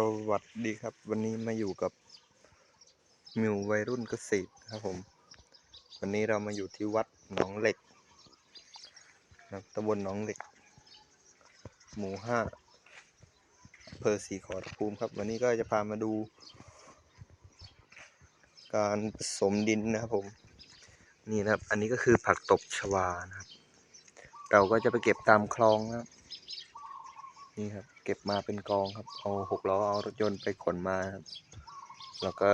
สวัสดีครับ วันนี้มาอยู่กับมิววัยรุ่นเกษตรครับผม วันนี้เรามาอยู่ที่วัดหนองเหล็กนะครับตำบลหนองเหล็ก หมู่ห้าอำเภอศรีขอรภูมิครับ วันนี้ก็จะพามาดู การผสมดินนะครับผม นี่นะครับ อันนี้ก็คือผักตบชวานะครับ เราก็จะไปเก็บตามคลองนะครับ นี่ครับ เก็บมาเป็นกองครับ เอาหกล้อเอารถยนต์ไปขนมาครับ แล้วก็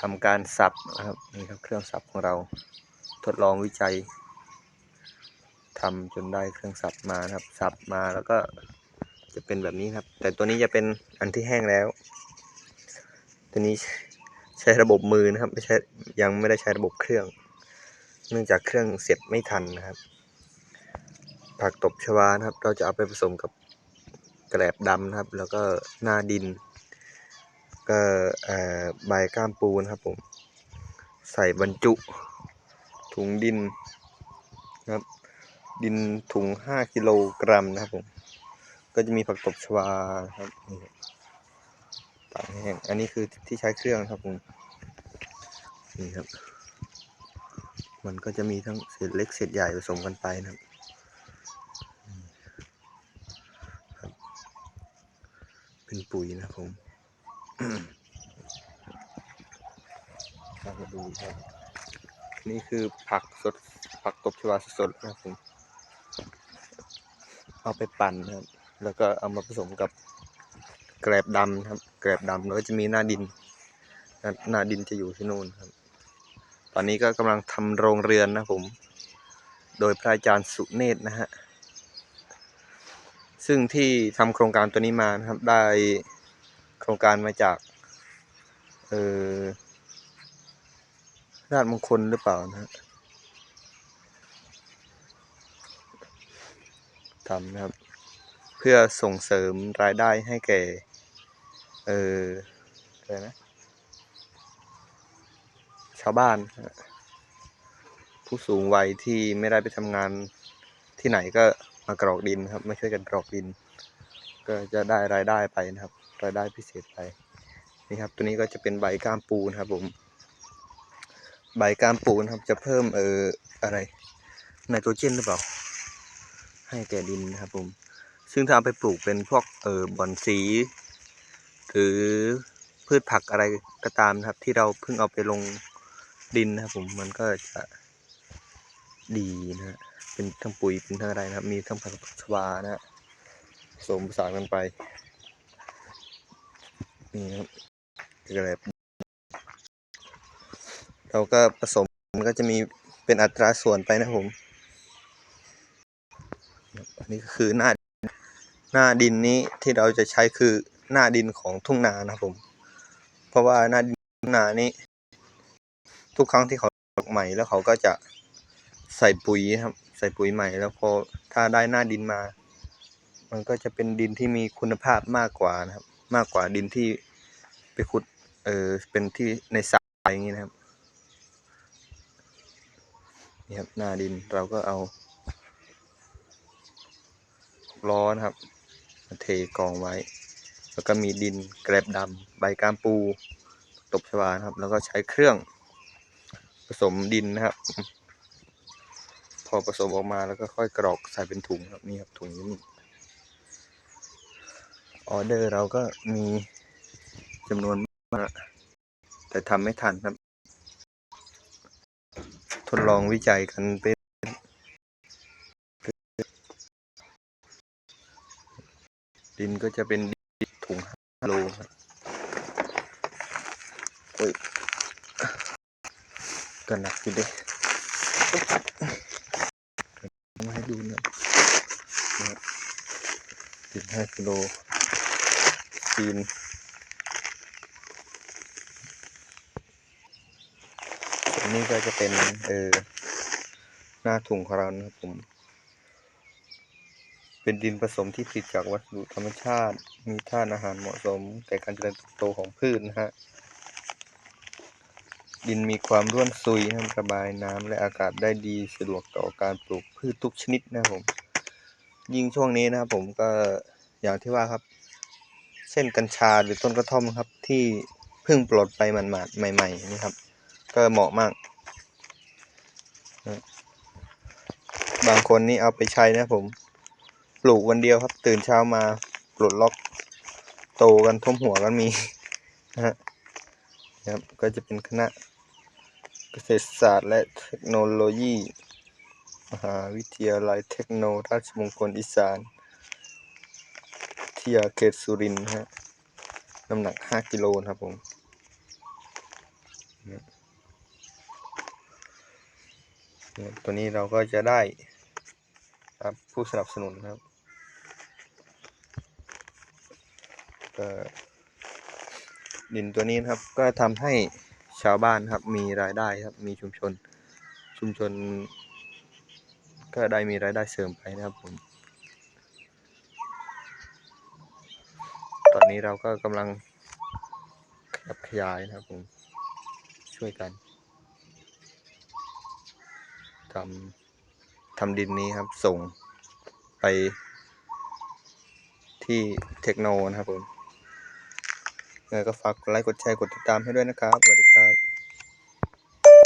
ทำการสับนะครับนี่ครับ เครื่องสับของเราทดลองวิจัยทำจนได้เครื่องสับมานะครับ สับมาแล้วก็จะเป็นแบบนี้ครับ แต่ตัวนี้จะเป็นอันที่แห้งแล้ว ตัวนี้ใช้ระบบมือนะครับ ไม่ใช่ยังไม่ได้ใช้ระบบเครื่อง เนื่องจากเครื่องเสร็จไม่ทันนะครับ ผักตบชวานะครับ เราจะเอาไปผสมกับกแกลบดำนะครับ แล้วก็หน้าดิน ก็ใบก้ามปูนะครับผม ใส่บรรจุ ถุงดินนะครับ ดินถุงห้ากิโลกรัมนะครับผม ก็จะมีผักตบชวาครับนี่ตากแห้ง อันนี้คือที่ใช้เครื่องครับผม นี่ครับ มันก็จะมีทั้งเศษเล็กเศษใหญ่ผสมกันไปนะครับ เป็นปุ๋ยนะครับผมมาดูครับ นี่คือผักสด ผักตบชวาสดๆนะครับผม เอาไปปั่นนะครับ แล้วก็เอามาผสมกับแกลบดำนะครับ แกลบดำแล้วก็จะมีหน้าดินหน้าหน้าดินจะอยู่ที่นู่นครับ ตอนนี้ก็กำลังทำโรงเรือนนะครับผม โดยพระอาจารย์สุเนศนะฮะ ซึ่งที่ทำโครงการตัวนี้มานะครับ ได้โครงการมาจากเออราชมงคลหรือเปล่านะทำนะครับ เพื่อส่งเสริมรายได้ให้แก่ เอออะไรนะ ชาวบ้าน ผู้สูงวัยที่ไม่ได้ไปทำงานที่ไหนก็ มากรอกดินครับ มาช่วยกันกรอกดิน ก็จะได้รายได้ไปนะครับ รายได้พิเศษไปนี่ครับ ตัวนี้ก็จะเป็นใบก้ามปูนะครับ ผม ใบก้ามปูนครับ จะเพิ่มเอ่ออะไรไนโตรเจนหรือเปล่า ให้แก่ดินนะครับ ผม ซึ่งถ้าเอาไปปลูกเป็นพวกเอ่อบอนสีหรือพืชผักอะไรก็ตามนะครับ ที่เราเพิ่งเอาไปลงดินนะครับ ผมมันก็จะดีนะฮะ เป็นทั้งปุ๋ยเป็นทั้งอะไรนะครับ มีทั้งผักตบชวานะฮะผสมผสานกันไปนี่ครับกระแลบเราก็ผสมมันก็จะมีเป็นอัตราส่วนไปนะผม อันนี้ก็คือหน้าหน้าดินนี้ที่เราจะใช้คือหน้าดินของทุ่งนานะครับผม เพราะว่าหน้าดินทุ่งนานี้ ทุกครั้งที่เขาตกใหม่แล้วเขาก็จะใส่ปุ๋ยครับ ใส่ปุ๋ยใหม่ แล้วพอถ้าได้หน้าดินมา มันก็จะเป็นดินที่มีคุณภาพมากกว่านะครับ มากกว่าดินที่ไปขุดเออเป็นที่ในสระอย่างนี้นะครับนี่ครับหน้าดินเราก็เอาล้อนะครับมาเทกองไว้ แล้วก็มีดินแกลบดำใบกามปูตบชวานะครับ แล้วก็ใช้เครื่องผสมดินนะครับ พอผสมออกมาแล้วก็ค่อยกรอกใส่เป็นถุงครับนี่ครับถุงนี้ออเดอร์เราก็มีจำนวนมาก แต่ทำไม่ทันครับ ทดลองวิจัยกันเป็นดินก็จะเป็นดินถุงห้าโลครับโอ้ยก็หนักอยู่เด้มาให้ ดูนะดินห้ากิโลซีนนนี้ก็จะเป็นเออหน้าถุงของเรานะครับผม เป็นดินผสมที่ผลิตจากวัสดุธรรมชาติ มีธาตุอาหารเหมาะสมแก่การเจริญเติบโตของพืชนะฮะ ดินมีความร่วนซุยนะครับระบายน้ำและอากาศได้ดีสะดวกต่อการปลูกพืชทุกชนิดนะครับผม ยิ่งช่วงนี้นะครับผมก็อย่างที่ว่าครับ เช่นกัญชาหรือต้นกระท่อมครับที่เพิ่งปลดไปหมาดๆใหม่ๆนี่ครับ ก็เหมาะมากนะบางคนนี่เอาไปใช้นะครับผม ปลูกวันเดียวครับ ตื่นเช้ามาปลดล็อกโตกันท่วมหัวกันมีนะฮะครับก็จะเป็นคณะ ษตรศาสตร์และเทคโนโลยี มหาวิทยาลัยเทคโนราชมงคลอีสานที่ยาเขตสุรินทร์นะฮะน้ำหนัก 5 กิโลนะครับผมเนี่ยตัวนี้เราก็จะได้ครับผู้สนับสนุนครับดินตัวนี้นะครับก็ทำให้ ชาวบ้านครับ มีรายได้ครับ มีชุมชน ชุมชน ก็ได้มีรายได้เสริมไปนะครับผม ตอนนี้เราก็กำลังขยับขยายนะครับผม ช่วยกันทำทำดินนี้ครับ ส่งไปที่เทคโนนะครับผมยังไงก็ฝากกดไลค์ กดแชร์ กดติดตามให้ด้วยนะครับสวัสดี ครับ